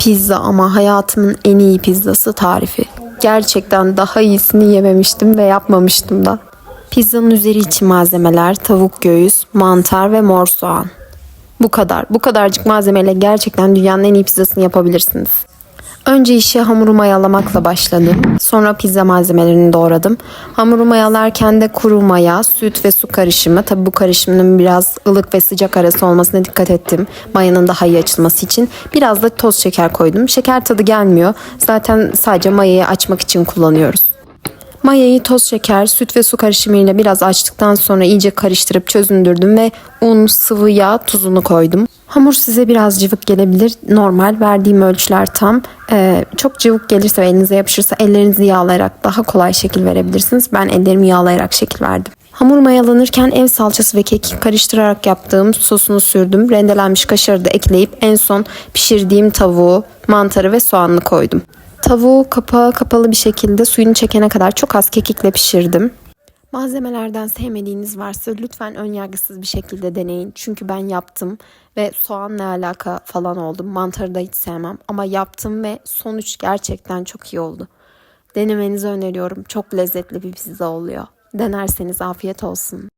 Pizza ama hayatımın en iyi pizzası tarifi. Gerçekten daha iyisini yememiştim ve yapmamıştım da. Pizzanın üzeri için malzemeler tavuk göğüs, mantar ve mor soğan. Bu kadar. Bu kadarcık malzemeyle gerçekten dünyanın en iyi pizzasını yapabilirsiniz. Önce işe hamuru mayalamakla başladım. Sonra pizza malzemelerini doğradım. Hamuru mayalarken de kuru maya, süt ve su karışımı. Tabi bu karışımın biraz ılık ve sıcak arası olmasına dikkat ettim. Mayanın daha iyi açılması için. Biraz da toz şeker koydum. Şeker tadı gelmiyor. Zaten sadece mayayı açmak için kullanıyoruz. Mayayı toz şeker, süt ve su karışımıyla biraz açtıktan sonra iyice karıştırıp çözündürdüm ve un, sıvı yağ, tuzunu koydum. Hamur size biraz cıvık gelebilir. Normal verdiğim ölçüler tam. Ee, çok cıvık gelirse ve elinize yapışırsa ellerinizi yağlayarak daha kolay şekil verebilirsiniz. Ben ellerimi yağlayarak şekil verdim. Hamur mayalanırken ev salçası ve kekik karıştırarak yaptığım sosunu sürdüm. Rendelenmiş kaşarı da ekleyip en son pişirdiğim tavuğu, mantarı ve soğanını koydum. Tavuğu kapağı kapalı bir şekilde suyunu çekene kadar çok az kekikle pişirdim. Malzemelerden sevmediğiniz varsa lütfen önyargısız bir şekilde deneyin. Çünkü ben yaptım ve soğanla alaka falan oldum. Mantarı da hiç sevmem ama yaptım ve sonuç gerçekten çok iyi oldu. Denemenizi öneriyorum. Çok lezzetli bir pizza oluyor. Denerseniz afiyet olsun.